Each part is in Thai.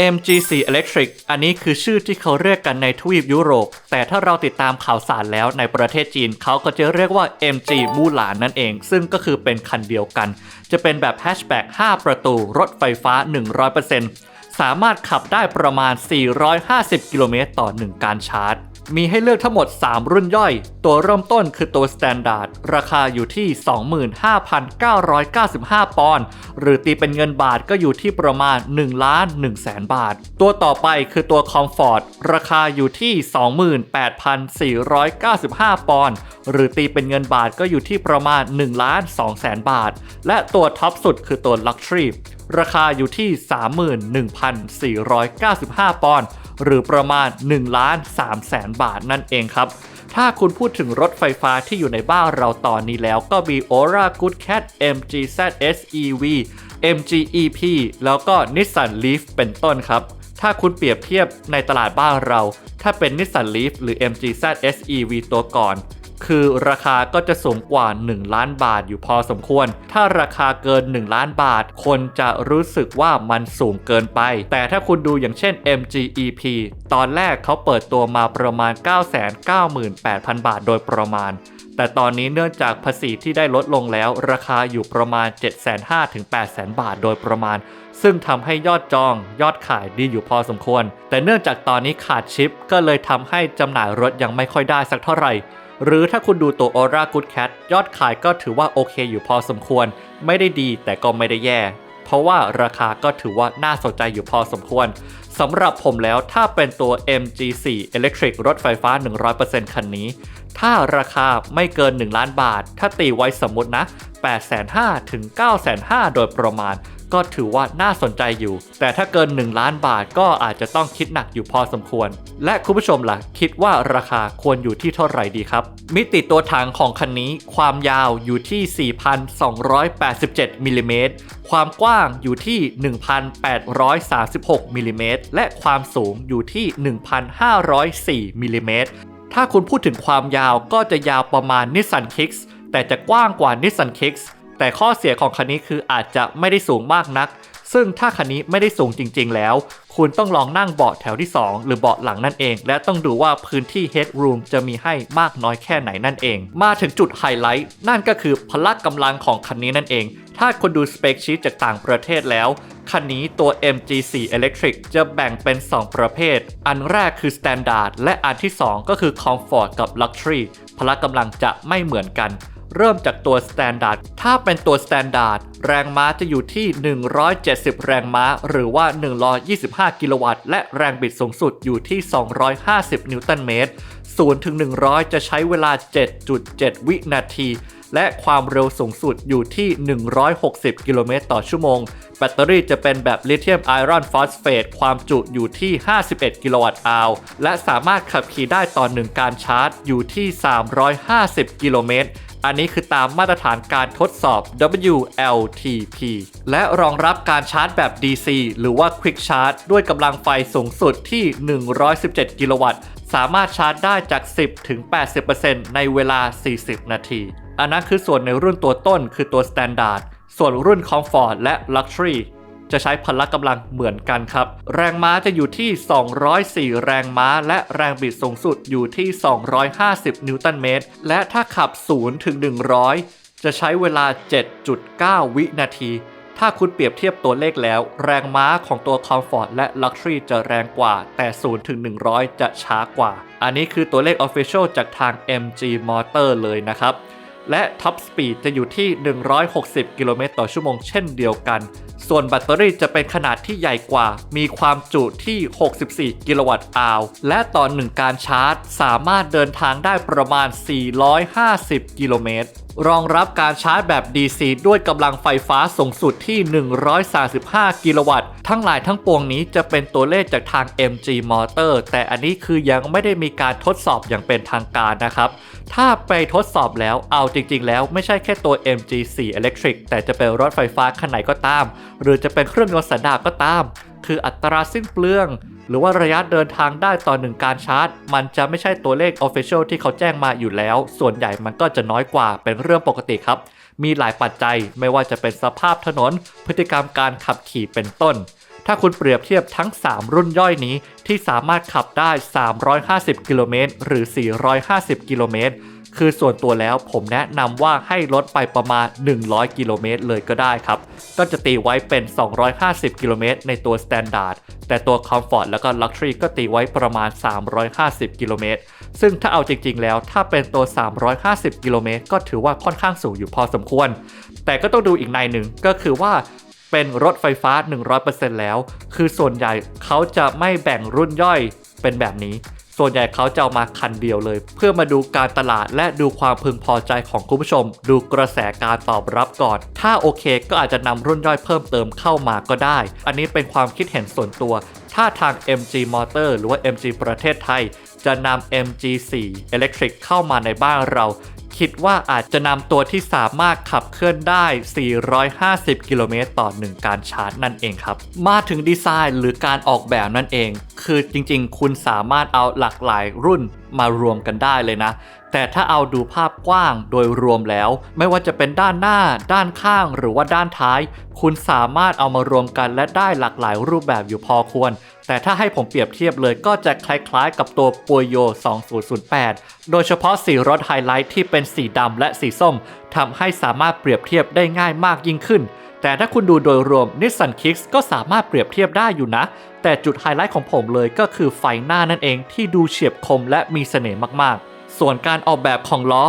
MG4 Electric อันนี้คือชื่อที่เขาเรียกกันในทวีปยุโรป แต่ถ้าเราติดตามข่าวสารแล้วในประเทศจีนเขาก็จะเรียกว่า MG มูหลานนั่นเอง ซึ่งก็คือเป็นคันเดียวกัน จะเป็นแบบแฮชแบ็ก5 ประตูรถไฟฟ้า 100%สามารถขับได้ประมาณ 450 กิโลเมตรต่อ 1 การชาร์จ มีให้เลือกทั้งหมด 3 รุ่นย่อย ตัวเริ่มต้นคือตัว Standard ราคาอยู่ที่ 25,995 ปอนด์ หรือตีเป็นเงินบาทก็อยู่ที่ประมาณ1ล้าน1แสนบาท ตัวต่อไปคือตัว Comfort ราคาอยู่ที่ 28,495 ปอนด์ หรือตีเป็นเงินบาทก็อยู่ที่ประมาณ1ล้าน2แสนบาท และตัวท็อปสุดคือตัว Luxury ราคาอยู่ที่ 31,495 ปอนด์ หรือประมาณ1ล้าน3แสนบาทนั่นเองครับ ถ้าคุณพูดถึงรถไฟฟ้าที่อยู่ในบ้านเราตอนนี้แล้วก็มี Aura Good Cat MG ZS EV MG EP แล้วก็ Nissan Leaf เป็นต้นครับถ้าคุณเปรียบเทียบในตลาดบ้านเรา ถ้าเป็น Nissan Leaf หรือ MG ZS EV ตัวก่อน คือราคาก็จะสูงกว่า 1 ล้านบาทอยู่พอสมควร ถ้าราคาเกิน 1 ล้านบาท คนจะรู้สึกว่ามันสูงเกินไป แต่ถ้าคุณดูอย่างเช่น MG EP ตอนแรกเขาเปิดตัวมาประมาณ 998,000 บาทโดยประมาณแต่ตอนนี้เนื่องจากภาษีที่ได้ลดลงแล้ว ราคาอยู่ประมาณ 7,500ถึง800,000 บาทโดยประมาณ ซึ่งทำให้ยอดจองยอดขายดีอยู่พอสมควร แต่เนื่องจากตอนนี้ขาดชิป ก็เลยทำให้จำหน่ายรถยังไม่ค่อยได้สักเท่าไหร่ หรือถ้าคุณดูตัว Aura Good Cat ยอดขายก็ถือว่าโอเคอยู่พอสมควร ไม่ได้ดีแต่ก็ไม่ได้แย่ เพราะว่าราคาก็ถือว่าน่าสนใจอยู่พอสมควร สำหรับผมแล้วถ้าเป็นตัว MG4 Electric รถไฟฟ้า 100%คันนี้ ถ้าราคาไม่เกิน 1 ล้านบาท ถ้าตีไว้สมมตินะ 8,500ถึง9,500 โดยประมาณ ก็ถือว่าน่าสนใจอยู่ แต่ถ้าเกิน 1 ล้านบาทก็อาจจะต้องคิดหนักอยู่พอสมควร และคุณผู้ชมล่ะ คิดว่าราคาควรอยู่ที่เท่าไหร่ดีครับ มิติตัวถังของคันนี้ ความยาวอยู่ที่ 4,287มิลลิเมตรความกว้างอยู่ที่ 1,836มิลลิเมตรและความสูงอยู่ที่ 1,504มิลลิเมตรถ้าคุณพูดถึงความยาวก็จะยาวประมาณ Nissan Kicks แต่จะกว้างกว่า Nissan Kicks แต่ข้อเสียของคันนี้คืออาจจะไม่ได้สูงมากนัก ซึ่งถ้าคันนี้ไม่ได้สูงจริง ๆ แล้ว คุณต้องลองนั่งเบาะแถวที่ 2 หรือเบาะหลังนั่นเอง และต้องดูว่าพื้นที่ headroom จะมีให้มากน้อยแค่ไหนนั่นเอง มาถึงจุดไฮไลท์นั่นก็คือพละกำลังของคันนี้นั่นเอง ถ้าคุณดูสเปคชีตจากต่างประเทศแล้ว คันนี้ตัว MG4 Electric จะแบ่งเป็น 2 ประเภท อันแรกคือ Standard และอันที่ 2 ก็คือ Comfort กับ Luxury พละกำลังจะไม่เหมือนกัน เริ่มจากตัว Standard ถ้าเป็นตัว Standard แรงม้าจะอยู่ที่ 170 แรงม้า หรือว่า 125 กิโลวัตต์ และแรงบิดสูงสุดอยู่ที่ 250 นิวตันเมตร0ถึง100 จะใช้เวลา 7.7 วินาที และความเร็วสูงสุดอยู่ที่ 160 กิโลเมตรต่อชั่วโมง แบตเตอรี่จะเป็นแบบลิเธียมไอรอนฟอสเฟตความจุอยู่ที่ 51 กิโลวัตต์อาวและสามารถขับขี่ได้ต่อหนึ่งการชาร์จอยู่ที่ 350 กิโลเมตรอันนี้คือตามมาตรฐานการทดสอบ WLTP และรองรับการชาร์จแบบ DC หรือว่า Quick Charge ด้วยกำลังไฟสูงสุดที่ 117 กิโลวัตต์ สามารถชาร์จได้จาก 10ถึง80%ในเวลา 40 นาที อันนั้นคือส่วนในรุ่นตัวต้นคือตัว Standard ส่วนรุ่น Comfort และ Luxury จะใช้พละกำลังเหมือนกันครับ แรงม้าจะอยู่ที่ 204 แรงม้า และแรงบิดสูงสุดอยู่ที่ 250 นิวตันเมตร และถ้าขับ 0 ถึง 100 จะใช้เวลา 7.9 วินาที ถ้าคุณเปรียบเทียบตัวเลขแล้ว แรงม้าของตัว Comfort และ Luxury จะแรงกว่า แต่0ถึง100 จะช้ากว่า อันนี้คือตัวเลข Official จากทาง MG Motor เลยนะครับ และท็อปสปีดจะอยู่ที่ 160 กิโลเมตรต่อชั่วโมงเช่นเดียวกัน ส่วนแบตเตอรี่จะเป็นขนาดที่ใหญ่กว่า มีความจุที่ 64 กิโลวัตต์อาวและต่อหนึ่งการชาร์จ สามารถเดินทางได้ประมาณ 450 กิโลเมตรรองรับการชาร์จแบบ DC ด้วยกำลังไฟฟ้าสูงสุดที่ 135 กิโลวัตต์ ทั้งหลายทั้งปวงนี้จะเป็นตัวเลขจากทาง MG Motor แต่อันนี้คือยังไม่ได้มีการทดสอบอย่างเป็นทางการนะครับ ถ้าไปทดสอบแล้วเอาจริง ๆ แล้วไม่ใช่แค่ตัว MG4 Electric แต่จะเป็นรถไฟฟ้าคันไหนก็ตาม หรือจะเป็นเครื่องยนต์สันดาปก็ตาม คืออัตราสิ้นเปลือง หรือว่าระยะเดินทางได้ต่อหนึ่งการชาร์จ มันจะไม่ใช่ตัวเลข Official ที่เขาแจ้งมาอยู่แล้ว ส่วนใหญ่มันก็จะน้อยกว่าเป็นเรื่องปกติครับ มีหลายปัจจัยไม่ว่าจะเป็นสภาพถนน พฤติกรรมการขับขี่เป็นต้นถ้าคุณเปรียบเทียบทั้ง 3 รุ่นย่อยนี้ที่สามารถขับได้ 350 กิโลเมตรหรือ 450 กิโลเมตร คือส่วนตัวแล้วผมแนะนำว่าให้ลดไปประมาณ 100 กิโลเมตรเลยก็ได้ครับ ก็จะตีไว้เป็น 250 กิโลเมตรในตัว Standard แต่ตัว Comfort แล้วก็ Luxury ก็ตีไว้ประมาณ 350 กิโลเมตร ซึ่งถ้าเอาจริง ๆ แล้วถ้าเป็นตัว 350 กิโลเมตรก็ถือว่าค่อนข้างสูงอยู่พอสมควร แต่ก็ต้องดูอีกในหนึ่งก็คือว่าเป็นรถไฟฟ้า 100%แล้ว คือส่วนใหญ่เขาจะไม่แบ่งรุ่นย่อยเป็นแบบนี้ ส่วนใหญ่เขาจะเอามาคันเดียวเลย เพื่อมาดูการตลาดและดูความพึงพอใจของคุณผู้ชม ดูกระแสการตอบรับก่อน ถ้าโอเคก็อาจจะนำรุ่นย่อยเพิ่มเติมเข้ามาก็ได้ อันนี้เป็นความคิดเห็นส่วนตัว ถ้าทาง MG Motor หรือว่า MG ประเทศไทย จะนำ MG4 Electric เข้ามาในบ้านเรา คิดว่าอาจจะนำตัวที่สามารถขับเคลื่อนได้ 450 กิโลเมตรต่อ 1 การชาร์จนั่นเองครับ มาถึงดีไซน์หรือการออกแบบนั่นเอง คือจริงๆ คุณสามารถเอาหลากหลายรุ่น มารวมกันได้เลยนะ แต่ถ้าเอาดูภาพกว้างโดยรวมแล้ว ไม่ว่าจะเป็นด้านหน้า ด้านข้างหรือว่าด้านท้าย คุณสามารถเอามารวมกันและได้หลากหลายรูปแบบอยู่พอควร แต่ถ้าให้ผมเปรียบเทียบเลยก็จะคล้ายๆ กับตัวปัวโย 2008 โดยเฉพาะสีรถไฮไลท์ที่เป็นสีดำและสีส้มทำให้สามารถเปรียบเทียบได้ง่ายมากยิ่งขึ้น แต่ถ้าคุณดูโดยรวม Nissan Kicks ก็สามารถเปรียบเทียบได้อยู่นะ แต่จุดไฮไลท์ของผมเลยก็คือไฟหน้านั่นเองที่ดูเฉียบคมและมีเสน่ห์มากๆ ส่วนการออกแบบของล้อ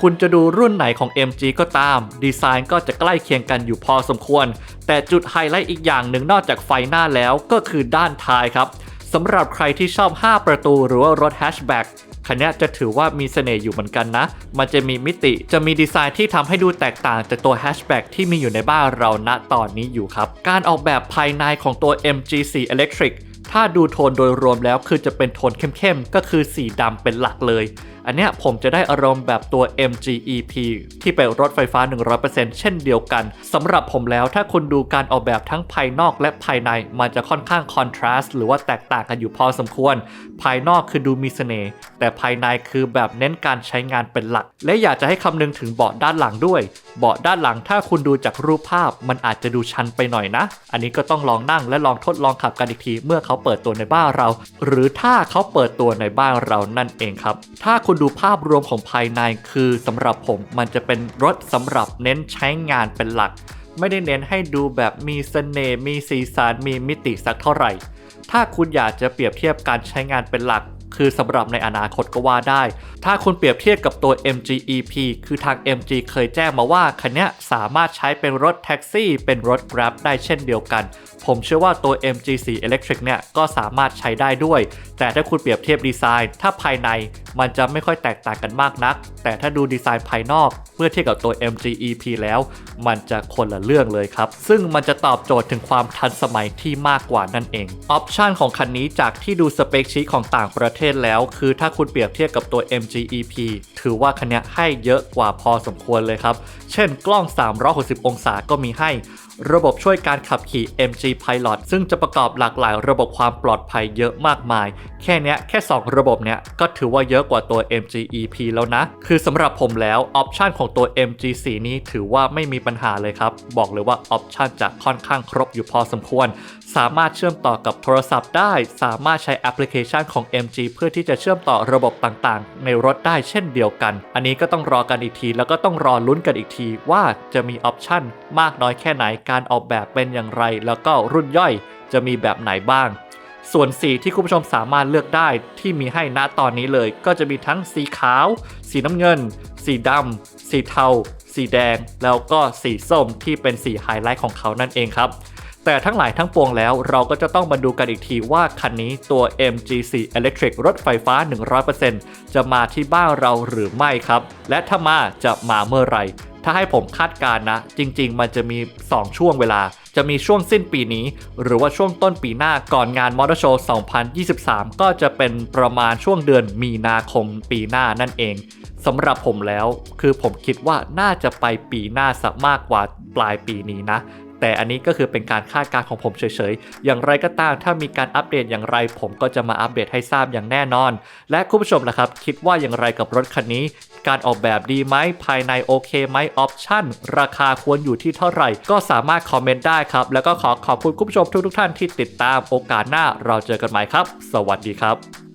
คุณจะดูรุ่นไหนของ MG ก็ตาม ดีไซน์ก็จะใกล้เคียงกันอยู่พอสมควร แต่จุดไฮไลท์อีกอย่างหนึ่งนอกจากไฟหน้าแล้วก็คือด้านท้ายครับสำหรับใครที่ชอบ 5 ประตูหรือว่ารถแฮชแบ็ก คันนี้จะถือว่ามีเสน่ห์อยู่เหมือนกันนะ มันจะมีมิติจะมีดีไซน์ที่ทำให้ดูแตกต่างจากตัวแฮชแบ็กที่มีอยู่ในบ้านเราณตอนนี้อยู่ครับ การออกแบบภายในของตัว MG4 Electric ถ้าดูโทนโดยรวมแล้วคือจะเป็นโทนเข้มๆ ก็คือสีดำเป็นหลักเลย อันเนี้ยผมจะได้อารมณ์แบบตัว MG-EP ที่เป็นรถไฟฟ้า 100%เช่นเดียวกันสำหรับผมแล้วถ้าคุณดูการออกแบบทั้งภายนอกและภายใน มันจะค่อนข้างคอนทราสต์หรือว่าแตกต่างกันอยู่พอสมควร ภายนอกคือดูมีเสน่ห์แต่ภายในคือแบบเน้นการใช้งานเป็นหลัก และอยากจะให้คำนึงถึงเบาะด้านหลังด้วย เบาะด้านหลังถ้าคุณดูจากรูปภาพ มันอาจจะดูชันไปหน่อยนะ อันนี้ก็ต้องลองนั่งและลองทดลองขับกันอีกทีเมื่อเขาเปิดตัวในบ้านเรา หรือถ้าเขาเปิดตัวในบ้านเรานั่นเองครับ ถ้าคุณดูภาพรวมของภายในคือสำหรับผมมันจะเป็นรถสำหรับเน้นใช้งานเป็นหลัก ไม่ได้เน้นให้ดูแบบมีเสน่ห์มีสีสันมีมิติสักเท่าไหร่ ถ้าคุณอยากจะเปรียบเทียบการใช้งานเป็นหลัก คือสำหรับในอนาคตก็ว่าได้ ถ้าคุณเปรียบเทียบกับตัว MG EP คือทาง MG เคยแจ้งมาว่าคันนี้สามารถใช้เป็นรถแท็กซี่ เป็นรถ Grab ได้เช่นเดียวกัน ผมเชื่อว่าตัว MG4 Electric เนี่ยก็สามารถใช้ได้ด้วย แต่ถ้าคุณเปรียบเทียบดีไซน์ ถ้าภายในมันจะไม่ค่อยแตกต่างกันมากนัก แต่ถ้าดูดีไซน์ภายนอก เมื่อเทียบกับตัว MG EP แล้ว มันจะคนละเรื่องเลยครับ ซึ่งมันจะตอบโจทย์ถึงความทันสมัยที่มากกว่านั่นเอง ออปชันของคันนี้จากที่ดูสเปคชีตของต่างประเทศแล้วคือถ้าคุณเปรียบเทียบกับตัว MG EP ถือว่าคันนี้ให้เยอะกว่าพอสมควรเลยครับ เช่นกล้อง 360 องศาก็มีให้ ระบบช่วยการขับขี่ MG Pilot ซึ่งจะประกอบหลากหลายระบบความปลอดภัยเยอะมากมาย แค่เนี้ยแค่ 2 ระบบเนี้ยก็ถือว่าเยอะกว่าตัว MG EP แล้วนะ คือสำหรับผมแล้วออปชันของตัว MG4 นี้ถือว่าไม่มีปัญหาเลยครับ บอกเลยว่าออปชันจะค่อนข้างครบอยู่พอสมควร สามารถเชื่อมต่อกับโทรศัพท์ได้ สามารถใช้แอปพลิเคชันของ MG เพื่อที่จะเชื่อมต่อระบบต่างๆ ในรถได้เช่นเดียวกัน อันนี้ก็ต้องรอกันอีกที แล้วก็ต้องรอลุ้นกันอีกทีว่าจะมีออปชันมากน้อยแค่ไหนการออกแบบเป็นอย่างไร แล้วก็รุ่นย่อยจะมีแบบไหนบ้างส่วนสีที่คุณผู้ชมสามารถเลือกได้ที่มีให้ณตอนนี้เลย ก็จะมีทั้งสีขาว สีน้ำเงิน สีดำสีเทา สีแดง แล้วก็สีส้มที่เป็นสีไฮไลท์ของเขานั่นเองครับ แต่ทั้งหลายทั้งปวงแล้วเราก็จะต้องมาดูกันอีกทีว่าคันนี้ตัว MG4 Electric รถไฟฟ้า 100%จะมาที่บ้านเราหรือไม่ครับ และถ้ามาจะมาเมื่อไหร่ ถ้าให้ผมคาดการณ์นะ จริง ๆ มันจะมี 2 ช่วงเวลา จะมีช่วงสิ้นปีนี้ หรือว่าช่วงต้นปีหน้าก่อนงานมอเตอร์โชว์ 2023 ก็จะเป็นประมาณช่วงเดือนมีนาคมปีหน้านั่นเองสำหรับผมแล้วคือผมคิดว่าน่าจะไปปีหน้าสักมากกว่าปลายปีนี้นะ แต่อันนี้ก็คือเป็นการคาดการณ์ของผมเฉยๆ อย่างไรก็ตามถ้ามีการอัปเดตอย่างไร ผมก็จะมาอัปเดตให้ทราบอย่างแน่นอน และคุณผู้ชมล่ะครับ คิดว่าอย่างไรกับรถคันนี้ การออกแบบดีไหมภายในโอเคไหมออปชั่นราคาควรอยู่ที่เท่าไหร่ ก็สามารถคอมเมนต์ได้ครับ แล้วก็ขอขอบคุณคุณผู้ชมทุกๆท่านที่ติดตามโอกาสหน้าเราเจอกันใหม่ครับ สวัสดีครับ